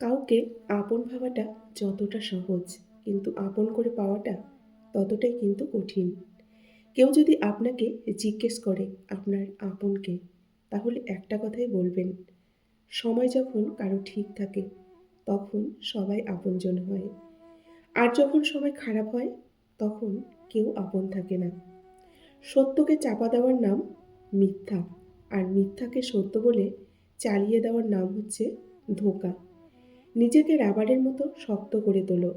কাউকে আপন ভাবাটা যতটা সহজ, কিন্তু আপন করে পাওয়াটা ততটাই কিন্তু কঠিন। কেউ যদি আপনাকে জিজ্ঞেস করে আপনার আপনকে, তাহলে একটা কথাই বলবেন, সময় যখন কারও ঠিক থাকে, তখন সবাই আপনজন হয়। আর যখন সময় খারাপ হয়, তখন কেউ আপন থাকে না। সত্যকে চাপা দেওয়ার নাম মিথ্যা, আর মিথ্যাকে সত্য বলে চালিয়ে দেওয়ার নাম হচ্ছে ধোঁকা। নিজেকে রাবারের মতো শক্ত করে তোলো।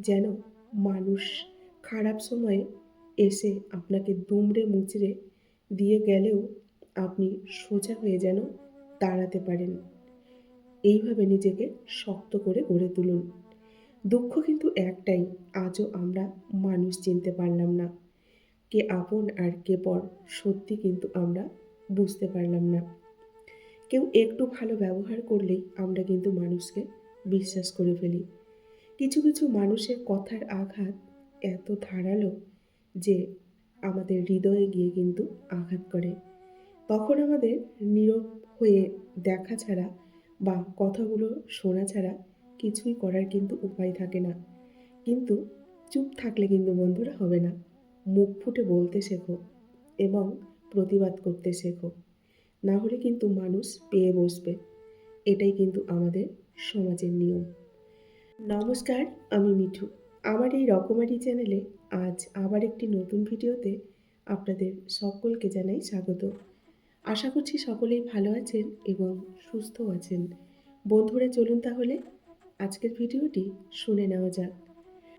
যেন মানুষ খারাপ সময়ে এসে আপনাকে দুমড়ে মুচড়ে দিয়ে গেলেও আপনি সোজা হয়ে যেন দাঁড়াতে পারেন। এইভাবে নিজেকে শক্ত করে গড়ে তুলুন। দুঃখ কিন্তু একটাই, আজও আমরা মানুষ চিনতে পারলাম না। কে আপন আর কে পর সত্যি কিন্তু আমরা বুঝতে পারলাম না। কেউ একটু ভালো ব্যবহার করলেই আমরা কিন্তু মানুষকে বিশ্বাস করে ফেলি। কিছু কিছু মানুষের কথার আঘাত এত ধারালো যে আমাদের হৃদয়ে গিয়ে কিন্তু আঘাত করে। তখন আমাদের নীরব হয়ে দেখা ছাড়া বা কথাগুলো শোনা ছাড়া কিছুই করার কিন্তু উপায় থাকে না। কিন্তু চুপ থাকলে কিন্তু বন্ধুরা হবে না। মুখ ফুটে বলতে শেখো এবং প্রতিবাদ করতে শেখো। না হলে কিন্তু মানুষ পেয়ে বসবে। এটাই কিন্তু আমাদের সমাজের নিয়ম। নমস্কার, আমি মিঠু। আমার এই রকমারি চ্যানেলে আজ আবার একটি নতুন ভিডিওতে আপনাদের সকলকে জানাই স্বাগত। আশা করছি সকলেই ভালো আছেন এবং সুস্থ আছেন। বন্ধুরা, চলুন তাহলে আজকের ভিডিওটি শুনে নেওয়া যাক।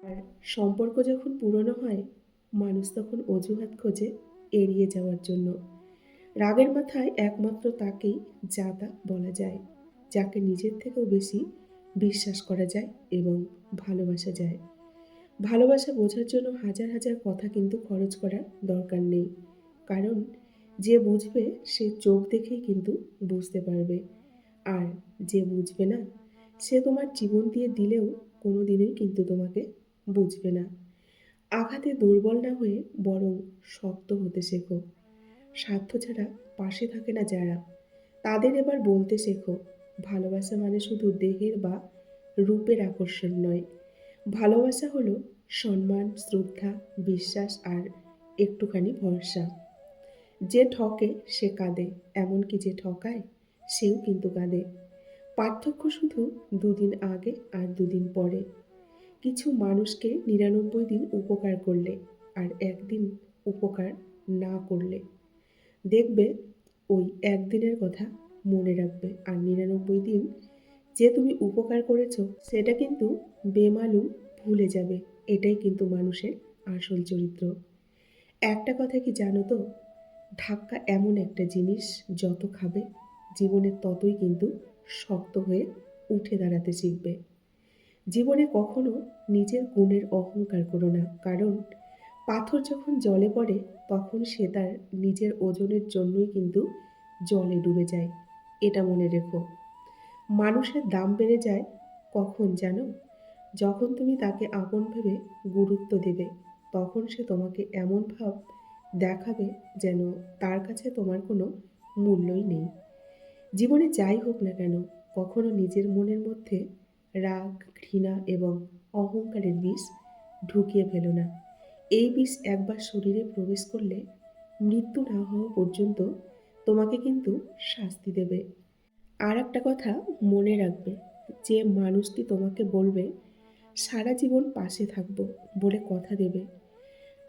আর সম্পর্ক যখন পুরনো হয়, মানুষ তখন অজুহাত খোঁজে এড়িয়ে যাওয়ার জন্য। রাগের মাথায় একমাত্র তাকেই যা তা বলা যায়। যাকে নিজের থেকেও বেশি বিশ্বাস করা যায় এবং ভালোবাসা যায়। ভালোবাসা বোঝার জন্য হাজার হাজার কথা কিন্তু খরচ করার দরকার নেই। কারণ যে বুঝবে, সে চোখ দেখেই কিন্তু বুঝতে পারবে। আর যে বুঝবে না, সে তোমার জীবন দিয়ে দিলেও কোনো দিনই কিন্তু তোমাকে বুঝবে না। আঘাতে দুর্বল না হয়ে বরং শক্ত হতে শেখো। স্বার্থ ছাড়া পাশে থাকে না যারা। তাদের এবার বলতে শেখো ভালোবাসা মানে শুধু দেহের বা রূপের আকর্ষণ নয়। ভালোবাসা হলো সম্মান, শ্রদ্ধা, বিশ্বাস আর একটুখানি ভরসা। যে ঠকে সে কাঁদে, এমনকি যে ঠকায় সেও কিন্তু কাঁদে। পার্থক্য শুধু দুদিন আগে আর দুদিন পরে। কিছু মানুষকে নিরানব্বই দিন উপকার করলে আর একদিন উপকার না করলে। দেখবে ওই একদিনের কথা মনে রাখবে। আর নিরানব্বই দিন যে তুমি উপকার করেছ, সেটা কিন্তু বেমালুম ভুলে যাবে। এটাই কিন্তু মানুষের আসল চরিত্র। একটা কথা কি জানো তো? ধাক্কা এমন একটা জিনিস যত খাবে, জীবনে ততই কিন্তু শক্ত হয়ে উঠে দাঁড়াতে শিখবে। জীবনে কখনো নিজের গুণের অহংকার করো না। কারণ পাথর যখন জলে পড়ে, তখন সে তার নিজের ওজনের জন্যই কিন্তু জলে ডুবে যায়। এটা মনে রেখো। মানুষের দাম বেড়ে যায় কখন জানো? যখন তুমি তাকে আপন ভেবে গুরুত্ব দেবে, তখন সে তোমাকে এমন ভাব দেখাবে যেন তার কাছে তোমার কোনো মূল্যই নেই। জীবনে যাই হোক না কেন, কখনো নিজের মনের মধ্যে রাগ, ঘৃণা এবং অহংকারের বিষ ঢুকিয়ে ফেলো না। এই বিষ একবার শরীরে প্রবেশ করলে মৃত্যু না হওয়া পর্যন্ত তোমাকে কিন্তু শাস্তি দেবে। আর একটা কথা মনে রাখবে, যে মানুষটি তোমাকে বলবে, সারা জীবন পাশে থাকব বলে কথা দেবে।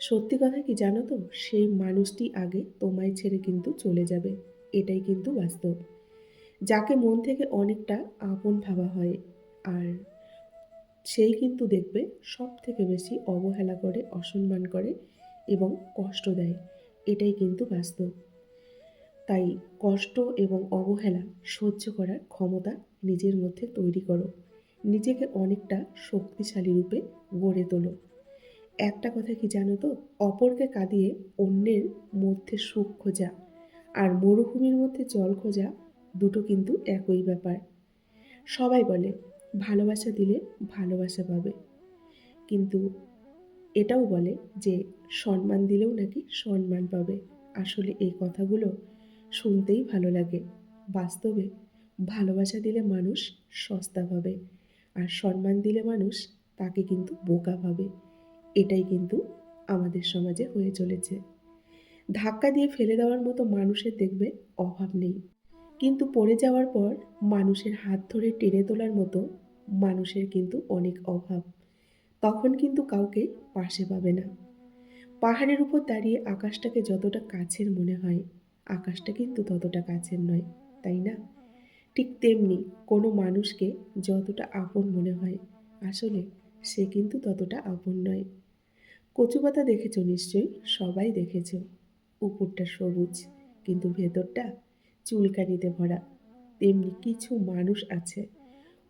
সত্যি কথা কি জানো তো? সেই মানুষটি আগে তোমায় ছেড়ে কিন্তু চলে যাবে। এটাই কিন্তু বাস্তব। যাকে মন থেকে অনেকটা আপন ভাবা হয়, আর সেই কিন্তু দেখবে সব থেকে বেশি অবহেলা করে, অসম্মান করে এবং কষ্ট দেয়। এটাই কিন্তু বাস্তব। তাই কষ্ট এবং অবহেলা সহ্য করার ক্ষমতা নিজের মধ্যে তৈরি করো। নিজেকে অনেকটা শক্তিশালী রূপে গড়ে তোলো। একটা কথা কি জানো তো? অপরকে কাঁদিয়ে অন্যের মধ্যে সুখ খোঁজা আর মরুভূমির মধ্যে জল খোঁজা দুটো কিন্তু একই ব্যাপার। সবাই বলে, ভালোবাসা দিলে ভালোবাসা পাবে। কিন্তু এটাও বলে যে, সম্মান দিলেও নাকি সম্মান পাবে। আসলে এই কথাগুলো শুনতেই ভালো লাগে। বাস্তবে ভালোবাসা দিলে মানুষ সস্তা পাবে আর সম্মান দিলে মানুষ তাকে কিন্তু বোকা ভাবে। এটাই কিন্তু আমাদের সমাজে হয়ে চলেছে। ধাক্কা দিয়ে ফেলে দেওয়ার মতো মানুষের দেখবে অভাব নেই। কিন্তু পড়ে যাওয়ার পর মানুষের হাত ধরে টেনে তোলার মতো মানুষের কিন্তু অনেক অভাব। তখন কিন্তু কাউকে পাশে পাবে না। পাহাড়ের উপর দাঁড়িয়ে আকাশটাকে যতটা কাছের মনে হয় আকাশটা কিন্তু ততটা কাছের নয়, তাই না? ঠিক তেমনি কোনো মানুষকে যতটা আপন মনে হয়, আসলে সে কিন্তু ততটা আপন নয়। কচু পাতা দেখেছ নিশ্চয়ই? সবাই দেখেছ। উপরটা সবুজ, কিন্তু ভেতরটা চুলকানিতে ভরা। তেমনি কিছু মানুষ আছে।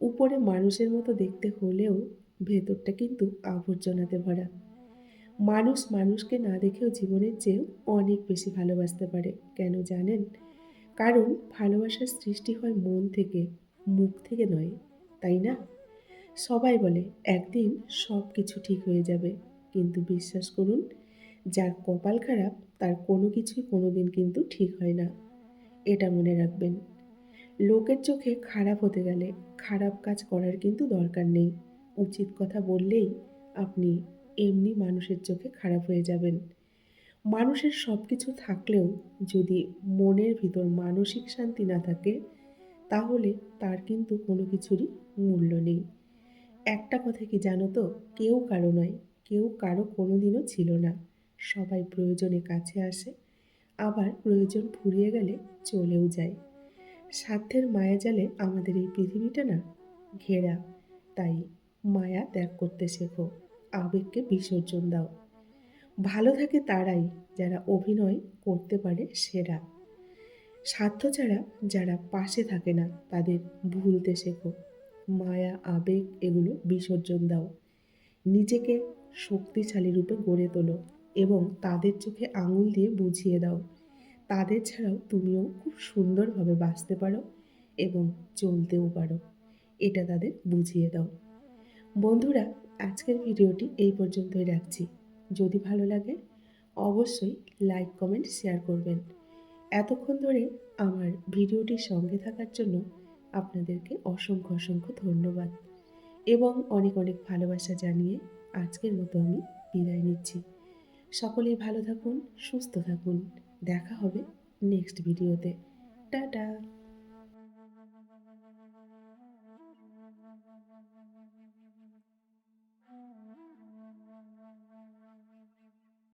উপরে মানুষের মতো দেখতে হলেও ভেতরটা কিন্তু আবর্জনাতে ভরা। মানুষ মানুষকে না দেখেও জীবনের চেয়েও অনেক বেশি ভালোবাসতে পারে, কেন জানেন? কারণ ভালোবাসার সৃষ্টি হয় মন থেকে, মুখ থেকে নয়, তাই না? সবাই বলে, একদিন সব কিছু ঠিক হয়ে যাবে। কিন্তু বিশ্বাস করুন, যার কপাল খারাপ, তার কোনো কিছুই কোনো দিন কিন্তু ঠিক হয় না। এটা মনে রাখবেন। লোকের চোখে খারাপ হতে গেলে খারাপ কাজ করার কিন্তু দরকার নেই। উচিত কথা বললেই আপনি এমনি মানুষের চোখে খারাপ হয়ে যাবেন। মানুষের সব কিছু থাকলেও যদি মনের ভিতর মানসিক শান্তি না থাকে, তাহলে তার কিন্তু কোনো কিছুরই মূল্য নেই। একটা কথা কি জানো তো? কেউ কারও নয়, কেউ কারও কোনো দিনও ছিল না। সবাই প্রয়োজনে কাছে আসে, আবার প্রয়োজন ফুরিয়ে গেলে চলেও যায়। স্বার্থের মায়াজালে আমাদের এই পৃথিবীটা না ঘেরা। তাই মায়া ত্যাগ করতে শেখো। আবেগকে বিসর্জন দাও। ভালো থাকে তারাই যারা অভিনয় করতে পারে সেরা। স্বার্থ ছাড়া যারা পাশে থাকে না, তাদের ভুলতে শেখো। মায়া, আবেগ এগুলো বিসর্জন দাও। নিজেকে শক্তিশালী রূপে গড়ে তোলো এবং তাদের চোখে আঙুল দিয়ে বুঝিয়ে দাও। তাদের ছাড়াও তুমিও খুব সুন্দরভাবে বাঁচতে পারো এবং চলতেও পারো। এটা তাদের বুঝিয়ে দাও। বন্ধুরা আজকের ভিডিওটি এই পর্যন্তই রাখছি। যদি ভালো লাগে, অবশ্যই লাইক, কমেন্ট, শেয়ার করবেন। এতক্ষণ ধরে আমার ভিডিওটির সঙ্গে থাকার জন্য আপনাদেরকে অসংখ্য অসংখ্য ধন্যবাদ। এবং অনেক অনেক ভালোবাসা জানিয়ে আজকের মতো আমি বিদায় নিচ্ছি। সকলেই ভালো থাকুন, সুস্থ থাকুন। দেখা হবে নেক্সট ভিডিওতে। টাটা!